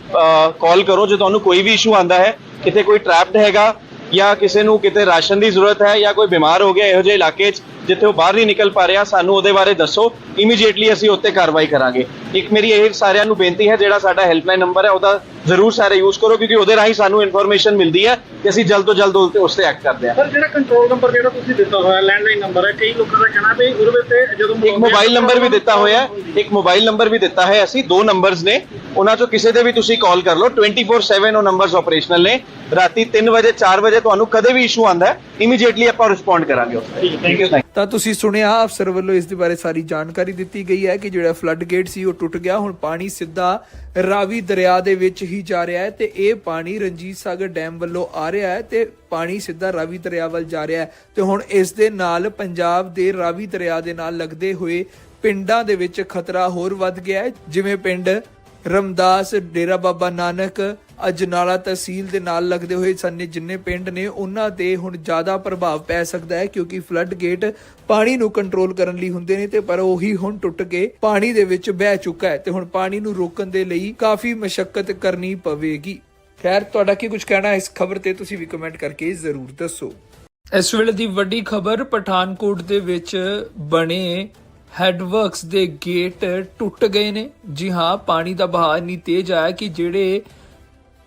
ਕਾਲ ਕਰੋ, ਜੇ ਤੁਹਾਨੂੰ ਕੋਈ ਵੀ ਇਸ਼ੂ ਆਂਦਾ ਹੈ, ਕਿਤੇ ਕੋਈ ਟ੍ਰੈਪਡ ਹੈਗਾ ਜਾਂ ਕਿਸੇ ਨੂੰ ਕਿਤੇ ਰਾਸ਼ਨ ਦੀ ਜ਼ਰੂਰਤ ਹੈ ਜਾਂ ਕੋਈ ਬਿਮਾਰ ਹੋ ਗਿਆ ਇਹੋ ਜਿਹੇ ਇਲਾਕੇ 'ਚ, ਜਿੱਥੇ ਉਹ ਬਾਹਰ ਨਹੀਂ ਨਿਕਲ ਪਾ ਰਿਹਾ, ਸਾਨੂੰ ਉਹਦੇ ਬਾਰੇ ਦੱਸੋ ਇਮੀਡੀਏਟਲੀ ਅਸੀਂ ਉੱਤੇ ਕਾਰਵਾਈ ਕਰਾਂਗੇ। ਇੱਕ ਮੇਰੀ ਇਹ ਸਾਰਿਆਂ ਨੂੰ ਬੇਨਤੀ ਹੈ ਜਿਹੜਾ ਸਾਡਾ ਹੈਲਪਲਾਈਨ ਨੰਬਰ ਹੈ ਉਹਦਾ ਜ਼ਰੂਰ ਸਾਰੇ ਯੂਜ਼ ਕਰੋ ਕਿਉਂਕਿ ਉਹਦੇ ਰਾਹੀਂ ਸਾਨੂੰ ਇਨਫੋਰਮੇਸ਼ਨ ਮਿਲਦੀ ਹੈ ਕਿ ਅਸੀਂ ਜਲਦ ਤੋਂ ਜਲਦ ਉਸ ਤੇ- ਉਸ ਤੇ ਐਕਟ ਕਰਦੇ ਹਾਂ। ਸਰ ਜਿਹੜਾ ਕੰਟਰੋਲ ਨੰਬਰ ਜਿਹੜਾ ਤੁਸੀਂ ਦਿੱਤਾ ਹੋਇਆ ਲੈਂਡਲਾਈਨ ਨੰਬਰ ਹੈ ਕਈ ਲੋਕਾਂ ਦਾ ਕਹਿਣਾ ਵੀ ਉਹਦੇ ਵਿੱਚ ਜਦੋਂ ਇੱਕ ਮੋਬਾਈਲ ਨੰਬਰ ਵੀ ਦਿੱਤਾ ਹੋਇਆ ਹੈ ਇੱਕ ਮੋਬਾਈਲ ਨੰਬਰ ਵੀ ਦਿੱਤਾ ਹੈ ਅਸੀਂ ਦੋ ਨੰਬਰਸ ਨੇ ਉਹਨਾਂ ਚੋਂ ਕਿਸੇ ਦੇ ਵੀ ਤੁਸੀਂ ਕਾਲ ਕਰ ਲਓ 24/7 ਉਹ ਨੰਬਰਸ ਆਪਰੇਸ਼ਨਲ ਨੇ ਰਾਤੀ 3 ਵਜੇ 4 ਵਜੇ ਤੁਹਾਨੂੰ ਕਦੇ ਵੀ ਇਸ਼ੂ ਆਂਦਾ ਹੈ ਇਮੀਡੀਏਟਲੀ ਆਪਾਂ ਰਿਸਪੌਂਡ ਕਰਾਂਗੇ ਉਸ ਤੇ ਥੈਂਕ ਯੂ ਤਾਂ ਤੁਸੀਂ ਸੁਣਿਆ ਅਫਸਰ ਵੱਲੋਂ ਇਸ ਦੇ ਬਾਰੇ ਸਾਰੀ ਜਾਣਕਾਰੀ ਦਿੱਤੀ ਗਈ ਹੈ ਕਿ ਜਿਹੜਾ ਫਲੱਡ ਗੇਟ ਸੀ ਉਹ ਟੁੱਟ ਗਿਆ। ਹੁਣ ਪਾਣੀ ਸਿੱਧਾ ਰਾਵੀ ਦਰਿਆ ਦੇ ਵਿੱਚ ਹੀ ਜਾ ਰਿਹਾ ਹੈ ਤੇ ਇਹ ਪਾਣੀ ਰਣਜੀਤ ਸਾਗਰ ਡੈਮ ਵੱਲੋਂ ਆ ਰਿਹਾ ਹੈ ਤੇ ਪਾਣੀ ਸਿੱਧਾ ਰਾਵੀ ਦਰਿਆ ਵੱਲ ਜਾ ਰਿਹਾ ਹੈ। ਤੇ ਹੁਣ ਇਸ ਦੇ ਨਾਲ ਪੰਜਾਬ ਦੇ ਰਾਵੀ ਦਰਿਆ ਦੇ ਨਾਲ ਲੱਗਦੇ ਹੋਏ ਪਿੰਡਾਂ ਦੇ ਵਿੱਚ ਖਤਰਾ ਹੋਰ ਵੱਧ ਗਿਆ ਹੈ। ਜਿਵੇਂ ਪਿੰਡ ਰਮਦਾਸ, ਡੇਰਾ ਬਾਬਾ ਨਾਨਕ, ਅਜਨਾਲਾ ਤਹਿਸੀਲ ਦੇ ਨਾਲ ਲੱਗਦੇ ਹੋਏ ਸਾਨੇ ਜਿੰਨੇ ਪਿੰਡ ਨੇ, ਉਹਨਾਂ ਤੇ ਹੁਣ ਜ਼ਿਆਦਾ ਪ੍ਰਭਾਵ ਪੈ ਸਕਦਾ ਹੈ ਕਿਉਂਕਿ ਫਲੱਡ ਗੇਟ ਪਾਣੀ ਨੂੰ ਕੰਟਰੋਲ ਕਰਨ ਲਈ ਹੁੰਦੇ ਨੇ ਤੇ ਪਰ ਉਹੀ ਹੁਣ ਟੁੱਟ ਕੇ ਪਾਣੀ ਦੇ ਵਿੱਚ ਬਹਿ ਚੁੱਕਾ ਹੈ ਤੇ ਹੁਣ ਪਾਣੀ ਨੂੰ ਰੋਕਣ ਦੇ ਲਈ ਕਾਫੀ ਮਸ਼ਕਤ ਕਰਨੀ ਪਵੇਗੀ। ਖੈਰ, ਤੁਹਾਡਾ ਕੀ ਕੁਝ ਕਹਿਣਾ ਇਸ ਖਬਰ ਤੇ ਤੁਸੀਂ ਵੀ ਕਮੈਂਟ ਕਰਕੇ ਜ਼ਰੂਰ ਦੱਸੋ। ਇਸ ਵੇਲੇ ਦੀ ਵੱਡੀ ਖਬਰ ਪਠਾਨਕੋਟ ਦੇ ਵਿੱਚ ਬਣੇ ਹੈਡਵਰਕਸ ਦੇ ਗੇਟ ਟੁੱਟ ਗਏ ਨੇ। ਜੀ ਹਾਂ, ਪਾਣੀ ਦਾ ਬਹਾਅ ਇੰਨੀ ਤੇਜ਼ ਆਇਆ ਕਿ ਜਿਹੜੇ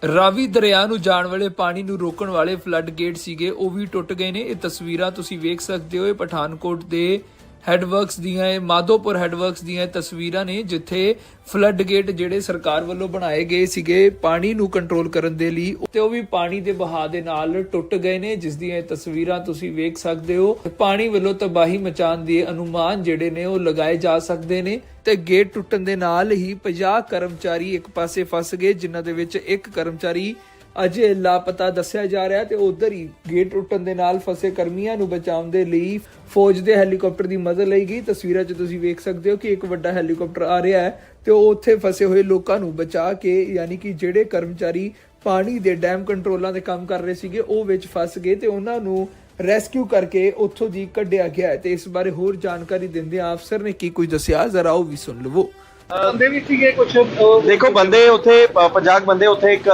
ਰਾਵੀ ਦਰਿਆ ਨੂੰ ਜਾਣ ਵਾਲੇ, ਪਾਣੀ ਨੂੰ ਰੋਕਣ ਵਾਲੇ ਫਲੱਡ ਗੇਟ ਸੀਗੇ, ਉਹ ਵੀ ਟੁੱਟ ਗਏ ਨੇ। ਇਹ ਤਸਵੀਰਾਂ ਤੁਸੀਂ ਵੇਖ ਸਕਦੇ ਹੋ, ਇਹ ਪਠਾਨਕੋਟ ਦੇ ਹੈਡਵਰਕਸ ਦੀਆਂ ਇਹ ਮਾਧੋਪੁਰ ਹੈਡਵਰਕਸ ਦੀਆਂ ਤਸਵੀਰਾਂ ਨੇ ਜਿੱਥੇ ਫਲੱਡ ਗੇਟ ਜਿਹੜੇ ਸਰਕਾਰ ਵੱਲੋਂ ਬਣਾਏ ਗਏ ਸੀਗੇ ਪਾਣੀ ਨੂੰ ਕੰਟਰੋਲ ਕਰਨ ਦੇ ਲਈ, ਤੇ ਉਹ ਵੀ ਪਾਣੀ ਦੇ ਬਹਾਅ ਦੇ ਨਾਲ ਟੁੱਟ ਗਏ ਨੇ, ਜਿਸ ਦੀਆਂ ਇਹ ਤਸਵੀਰਾਂ ਤੁਸੀਂ ਵੇਖ ਸਕਦੇ ਹੋ। ਪਾਣੀ ਵੱਲੋਂ ਤਬਾਹੀ ਮਚਾਉਣ ਦੇ ਅਨੁਮਾਨ ਜਿਹੜੇ ਨੇ ਉਹ ਲਗਾਏ ਜਾ ਸਕਦੇ ਨੇ, ਤੇ ਗੇਟ ਟੁੱਟਣ ਦੇ ਨਾਲ ਹੀ 50 ਕਰਮਚਾਰੀ ਇੱਕ ਪਾਸੇ ਫਸ ਗਏ, ਜਿਨ੍ਹਾਂ ਦੇ ਵਿੱਚ ਇੱਕ ਕਰਮਚਾਰੀ ਅਜੇ ਲਾਪਤਾ ਦੱਸਿਆ ਜਾ ਰਿਹਾ ਤੇ ਉਧਰ ਹੀ ਗੇਟ ਟੁੱਟਣ ਦੇ ਨਾਲ ਫਸੇ ਕਰਮੀਆਂ ਨੂੰ ਬਚਾਉਣ ਦੇ ਲਈ ਫੌਜ ਦੇ ਹੈਲੀਕਾਪਟਰ ਦੀ ਮਦਦ ਲਈ ਗਈ। ਤਸਵੀਰਾਂ 'ਚ ਤੁਸੀਂ ਵੇਖ ਸਕਦੇ ਹੋ ਕਿ ਇੱਕ ਵੱਡਾ ਹੈਲੀਕਾਪਟਰ ਆ ਰਿਹਾ ਹੈ ਤੇ ਉਹ ਉੱਥੇ ਫਸੇ ਹੋਏ ਲੋਕਾਂ ਨੂੰ ਬਚਾ ਕੇ, ਯਾਨੀ ਕਿ ਜਿਹੜੇ ਕਰਮਚਾਰੀ ਪਾਣੀ ਦੇ ਡੈਮ ਕੰਟਰੋਲਾਂ ਦੇ ਕੰਮ ਕਰ ਰਹੇ ਸੀਗੇ, ਉਹ ਵਿੱਚ ਫਸ ਗਏ ਤੇ ਉਹਨਾਂ ਨੂੰ ਰੈਸਕਿਊ ਕਰਕੇ ਉੱਥੋਂ ਦੀ ਕੱਢਿਆ ਗਿਆ ਤੇ ਇਸ ਬਾਰੇ ਹੋਰ ਜਾਣਕਾਰੀ ਦਿੰਦੇ ਅਫਸਰ ਨੇ ਕੀ ਕੁਝ ਦੱਸਿਆ, ਜ਼ਰਾ ਉਹ ਵੀ ਸੁਣ ਲਵੋ। ਬੰਦੇ ਵੀ ਸੀਗੇ ਕੁਝ ਦੇਖੋ ਬੰਦੇ ਉੱਥੇ 50 ਬੰਦੇ ਉੱਥੇ ਇੱਕ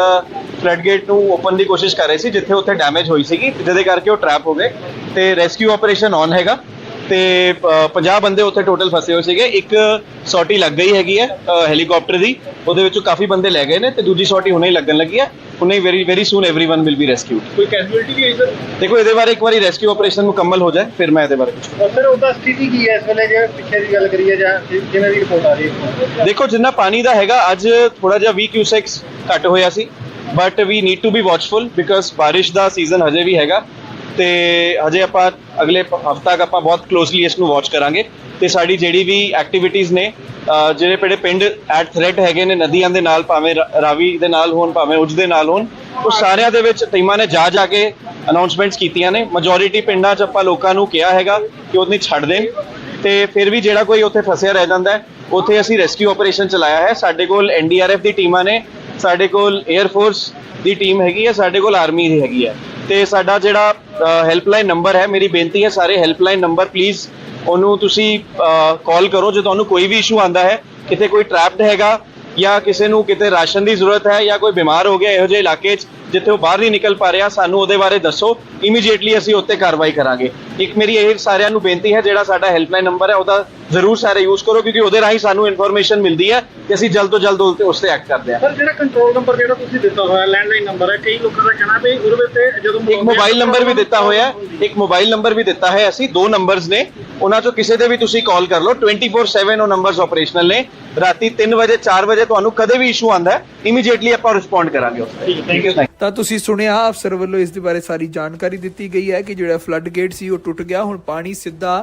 ਫਲੱਡ ਗੇਟ ਨੂੰ ਓਪਨ ਦੀ ਕੋਸ਼ਿਸ਼ ਕਰ ਰਹੇ ਸੀ ਜਿੱਥੇ ਉੱਥੇ ਡੈਮੇਜ ਹੋਈ ਸੀਗੀ ਜਿਹਦੇ ਕਰਕੇ ਉਹ ਟਰੈਪ ਹੋ ਗਏ ਤੇ ਰੈਸਕਿਊ ਆਪਰੇਸ਼ਨ ਔਨ ਹੈਗਾ। ਤੇ ਅ, 50 ਬੰਦੇ ਉੱਥੇ ਟੋਟਲ ਫਸੇ ਹੋਏ ਸੀਗੇ ਇੱਕ ਸੌਟੀ ਲੱਗ ਗਈ ਹੈਗੀ ਹੈ ਅ, ਹੈਲੀਕਾਪਟਰ ਦੀ ਉਹਦੇ ਵਿੱਚੋਂ ਕਾਫੀ ਬੰਦੇ ਲੈ ਗਏ ਨੇ ਤੇ ਦੂਜੀ ਸੌਟੀ ਹੁਣੇ ਹੀ ਲੱਗਣ ਲੱਗੀ ਹੈ ਹੁਣੇ very very soon everyone will be rescued ਕੋਈ ਕੈਜੂਅਲਟੀ ਵੀ ਹੋਈ ਸਰ ਦੇਖੋ ਇਹਦੇ ਬਾਰੇ ਇੱਕ ਵਾਰੀ ਰੈਸਕਿਊ ਆਪਰੇਸ਼ਨ ਮੁਕੰਮਲ ਹੋ ਜਾਏ ਫਿਰ ਮੈਂ ਇਹਦੇ ਬਾਰੇ ਕੁਝ ਸਰ ਉਹਦਾ ਸਥਿਤੀ ਕੀ ਹੈ ਇਸ ਵੇਲੇ ਜੇ ਪਿੱਛੇ ਦੀ ਗੱਲ ਕਰੀਏ ਜਾਂ ਜਿ- ਜਿਵੇਂ ਦੀ ਰਿਪੋਰਟ ਆ ਰਹੀ ਹੈ ਦੇਖੋ ਜਿੰਨਾ ਪਾਣੀ ਦਾ ਹੈਗਾ ਅੱਜ ਥੋੜਾ ਜਿਹਾ 20 ਕਿਊਸੈਕਸ ਘੱਟ ਹੋਇਆ ਸੀ but we need to be watchful because ਬਾਰਿਸ਼ ਦਾ ਸੀਜ਼ਨ ਹਜੇ ਵੀ ਹੈਗਾ ਤੇ ਹਜੇ ਆਪਾਂ ਅਗਲੇ ਹਫਤਾ ਤੱਕ ਆਪਾਂ ਬਹੁਤ ਕਲੋਜ਼ਲੀ ਇਸ ਨੂੰ ਵਾਚ ਕਰਾਂਗੇ। ਤੇ ਸਾਡੀ ਜਿਹੜੀ ਵੀ ਐਕਟੀਵਿਟੀਜ਼ ਨੇ ਅਹ ਜਿਹੜੇ ਪਿੰਡੇ ਪਿੰਡ ਐਟ ਥ੍ਰੈਟ ਹੈਗੇ ਨੇ, ਨਦੀਆਂ ਦੇ ਨਾਲ ਭਾਵੇਂ ਰਾਵੀ ਦੇ ਨਾਲ ਹੋਣ, ਭਾਵੇਂ ਉਜ ਦੇ ਨਾਲ ਹੋਣ, ਉਹ ਸਾਰਿਆਂ ਦੇ ਵਿੱਚ ਟੀਮਾਂ ਨੇ ਜਾ ਜਾ ਕੇ ਅਨਾਉਂਸਮੈਂਟਸ ਕੀਤੀਆਂ ਨੇ। ਮੈਜੋਰਿਟੀ ਪਿੰਡਾਂ 'ਚ ਆਪਾਂ ਲੋਕਾਂ ਨੂੰ ਕਿਹਾ ਹੈਗਾ ਕਿ ਉਹਨੂੰ ਛੱਡ ਦੇਣ। ਤੇ ਫਿਰ ਵੀ ਜਿਹੜਾ ਕੋਈ ਉੱਥੇ ਫਸਿਆ ਰਹਿ ਜਾਂਦਾ ਹੈ, ਉੱਥੇ ਅਸੀਂ ਰੈਸਕਿਊ ਆਪਰੇਸ਼ਨ ਚਲਾਇਆ ਹੈ। ਸਾਡੇ ਕੋਲ ਐਨਡੀਆਰਐਫ ਦੀ ਟੀਮਾਂ ਨੇ। ਸਾਡੇ ਕੋਲ 에ਅਰ ਫੋਰਸ ਦੀ ਟੀਮ ਹੈਗੀ ਹੈ ਸਾਡੇ ਕੋਲ ਆਰਮੀ ਦੀ ਹੈਗੀ ਹੈ ਤੇ ਸਾਡਾ ਜਿਹੜਾ ਹੈਲਪਲਾਈਨ ਨੰਬਰ ਹੈ, ਮੇਰੀ ਬੇਨਤੀ ਹੈ ਸਾਰੇ ਹੈਲਪਲਾਈਨ ਨੰਬਰ ਪਲੀਜ਼ ਉਹਨੂੰ ਤੁਸੀਂ ਕਾਲ ਕਰੋ, ਜੇ ਤੁਹਾਨੂੰ ਕੋਈ ਵੀ ਇਸ਼ੂ ਆਂਦਾ ਹੈ, ਕਿਤੇ ਕੋਈ ਟ੍ਰੈਪਡ ਹੈਗਾ ਜਾਂ ਕਿਸੇ ਨੂੰ ਕਿਤੇ ਰਾਸ਼ਨ ਦੀ ਜ਼ਰੂਰਤ ਹੈ ਜਾਂ ਕੋਈ ਬਿਮਾਰ ਹੋ ਗਿਆ ਇਹੋ ਜਿਹੇ ਇਲਾਕੇ 'ਚ ਜਿੱਥੇ ਉਹ ਬਾਹਰ ਨਹੀਂ ਨਿਕਲ ਪਾ ਰਿਹਾ ਸਾਨੂੰ ਉਹਦੇ ਬਾਰੇ ਦੱਸੋ। ਇਮੀਡੀਏਟਲੀ ਅਸੀਂ ਉੱਤੇ ਕਾਰਵਾਈ ਕਰਾਂਗੇ। ਇੱਕ ਮੇਰੀ ਇਹ ਸਾਰਿਆਂ ਨੂੰ ਬੇਨਤੀ ਹੈ ਜਿਹੜਾ ਸਾਡਾ ਹੈਲਪਲਾਈਨ ਨੰਬਰ ਹੈ ਉਹਦਾ ਜ਼ਰੂਰ ਸਾਰੇ ਯੂਜ਼ ਕਰੋ ਕਿਉਂਕਿ ਉਹਦੇ ਰਾਹੀਂ ਸਾਨੂੰ ਇਨਫੋਰਮੇਸ਼ਨ ਮਿਲਦੀ ਹੈ ਕਿ ਅਸੀਂ ਜਲਦ ਤੋਂ ਜਲਦ ਉਸ ਤੇ- ਤੇ ਐਕਟ ਕਰਦੇ ਹਾਂ। ਸਰ ਜਿਹੜਾ ਕੰਟਰੋਲ ਨੰਬਰ ਜਿਹੜਾ ਤੁਸੀਂ ਦਿੱਤਾ ਹੋਇਆ ਲੈਂਡਲਾਈਨ ਨੰਬਰ ਹੈ ਕਈ ਲੋਕਾਂ ਦਾ ਕਹਿਣਾ ਵੀ ਉਹਦੇ ਵਿੱਚ ਜਦੋਂ ਇੱਕ ਮੋਬਾਈਲ ਨੰਬਰ ਵੀ ਦਿੱਤਾ ਹੋਇਆ ਇੱਕ ਮੋਬਾਈਲ ਨੰਬਰ ਵੀ ਦਿੱਤਾ ਹੈ ਅਸੀਂ ਦੋ ਨੰਬਰਸ ਨੇ। ਉਹਨਾਂ ਚੋਂ ਕਿਸੇ ਦੇ ਵੀ ਤੁਸੀਂ ਕਾਲ ਕਰ ਲਓ 24/7 ਉਹ ਨੰਬਰਸ ਆਪਰੇਸ਼ਨਲ ਨੇ। ਰਾਤੀ 3 ਵਜੇ 4 ਵਜੇ ਤੁਹਾਨੂੰ ਕਦੇ ਵੀ ਇਸ਼ੂ ਆਂਦਾ ਹੈ ਇਮੀਡੀਏਟਲੀ ਆਪਾਂ ਰਿਸਪੌਂਡ ਕਰਾਂਗੇ ਉਸ ਤੇ। ਥੈਂਕ ਯੂ ਤਾਂ ਤੁਸੀਂ ਸੁਣਿਆ, ਅਫਸਰ ਵੱਲੋਂ ਇਸ ਦੇ ਬਾਰੇ ਸਾਰੀ ਜਾਣਕਾਰੀ ਦਿੱਤੀ ਗਈ ਹੈ ਕਿ ਜਿਹੜਾ ਫਲੱਡ ਗੇਟ ਸੀ ਉਹ ਟੁੱਟ ਗਿਆ। ਹੁਣ ਪਾਣੀ ਸਿੱਧਾ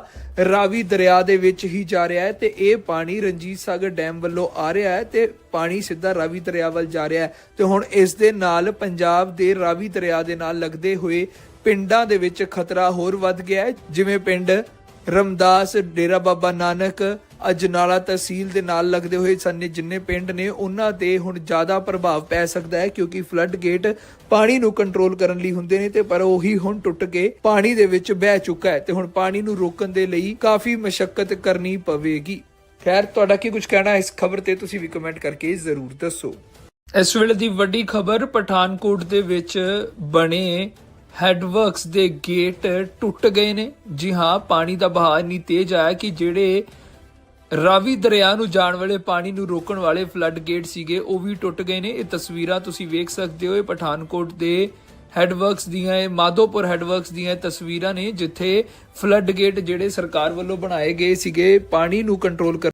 ਰਾਵੀ ਦਰਿਆ ਦੇ ਵਿੱਚ ਹੀ ਜਾ ਰਿਹਾ ਹੈ ਤੇ ਇਹ ਪਾਣੀ ਰਣਜੀਤ ਸਾਗਰ ਡੈਮ ਵੱਲੋਂ ਆ ਰਿਹਾ ਹੈ ਤੇ ਪਾਣੀ ਸਿੱਧਾ ਰਾਵੀ ਦਰਿਆ ਵੱਲ ਜਾ ਰਿਹਾ ਹੈ। ਤੇ ਹੁਣ ਇਸ ਦੇ ਨਾਲ ਪੰਜਾਬ ਦੇ ਰਾਵੀ ਦਰਿਆ ਦੇ ਨਾਲ ਲੱਗਦੇ ਹੋਏ ਪਿੰਡਾਂ ਦੇ ਵਿੱਚ ਖਤਰਾ ਹੋਰ ਵੱਧ ਗਿਆ ਹੈ, ਜਿਵੇਂ ਪਿੰਡ ਰਮਦਾਸ, ਡੇਰਾ ਬਾਬਾ ਨਾਨਕ ਅਜਨਾਲਾ ਤਹਿਸੀਲ ਦੇ ਨਾਲ ਲੱਗਦੇ ਹੋਏ ਸਾਨੇ ਜਿੰਨੇ ਪਿੰਡ ਨੇ, ਉਹਨਾਂ ਤੇ ਹੁਣ ਜ਼ਿਆਦਾ ਪ੍ਰਭਾਵ ਪੈ ਸਕਦਾ ਹੈ ਕਿਉਂਕਿ ਫਲੱਡ ਗੇਟ ਪਾਣੀ ਨੂੰ ਕੰਟਰੋਲ ਕਰਨ ਲਈ ਹੁੰਦੇ ਨੇ ਤੇ ਪਰ ਉਹੀ ਹੁਣ ਟੁੱਟ ਕੇ ਪਾਣੀ ਦੇ ਵਿੱਚ ਬਹਿ ਚੁੱਕਾ ਹੈ ਤੇ ਹੁਣ ਪਾਣੀ ਨੂੰ ਰੋਕਣ ਦੇ ਲਈ ਕਾਫੀ ਮਸ਼ਕਤ ਕਰਨੀ ਪਵੇਗੀ। ਖੈਰ, ਤੁਹਾਡਾ ਕੀ ਕੁਝ ਕਹਿਣਾ ਇਸ ਖਬਰ ਤੇ ਤੁਸੀਂ ਵੀ ਕਮੈਂਟ ਕਰਕੇ ਜ਼ਰੂਰ ਦੱਸੋ। ਇਸ ਵੇਲੇ ਦੀ ਵੱਡੀ ਖਬਰ ਪਠਾਨਕੋਟ ਦੇ ਵਿੱਚ ਬਣੇ ਹੈਡਵਰਕਸ ਦੇ ਗੇਟ ਟੁੱਟ ਗਏ ਨੇ। ਜੀ ਹਾਂ, ਪਾਣੀ ਦਾ ਬਹਾਅ ਇੰਨੀ ਤੇਜ਼ ਆਇਆ ਕਿ ਜਿਹੜੇ ਰਾਵੀ ਦਰਿਆ ਨੂੰ ਜਾਣ ਵਾਲੇ ਪਾਣੀ ਨੂੰ ਰੋਕਣ ਵਾਲੇ ਫਲੱਡ ਗੇਟ ਸੀਗੇ, ਉਹ ਵੀ ਟੁੱਟ ਗਏ ਨੇ। ਇਹ ਤਸਵੀਰਾਂ ਤੁਸੀਂ ਵੇਖ ਸਕਦੇ ਹੋ, ਇਹ ਪਠਾਨਕੋਟ ਦੇ ਹੈਡਵਰਕਸ ਦੀਆਂ, ਇਹ ਮਾਧੋਪੁਰ ਹੈਡਵਰਕਸ ਦੀਆਂ ਤਸਵੀਰਾਂ ਨੇ, ਜਿੱਥੇ ਫਲੱਡ ਗੇਟ ਜਿਹੜੇ ਸਰਕਾਰ ਵੱਲੋਂ ਬਣਾਏ ਗਏ ਸੀਗੇ, ਪਾਣੀ ਨੂੰ ਕੰਟਰੋਲ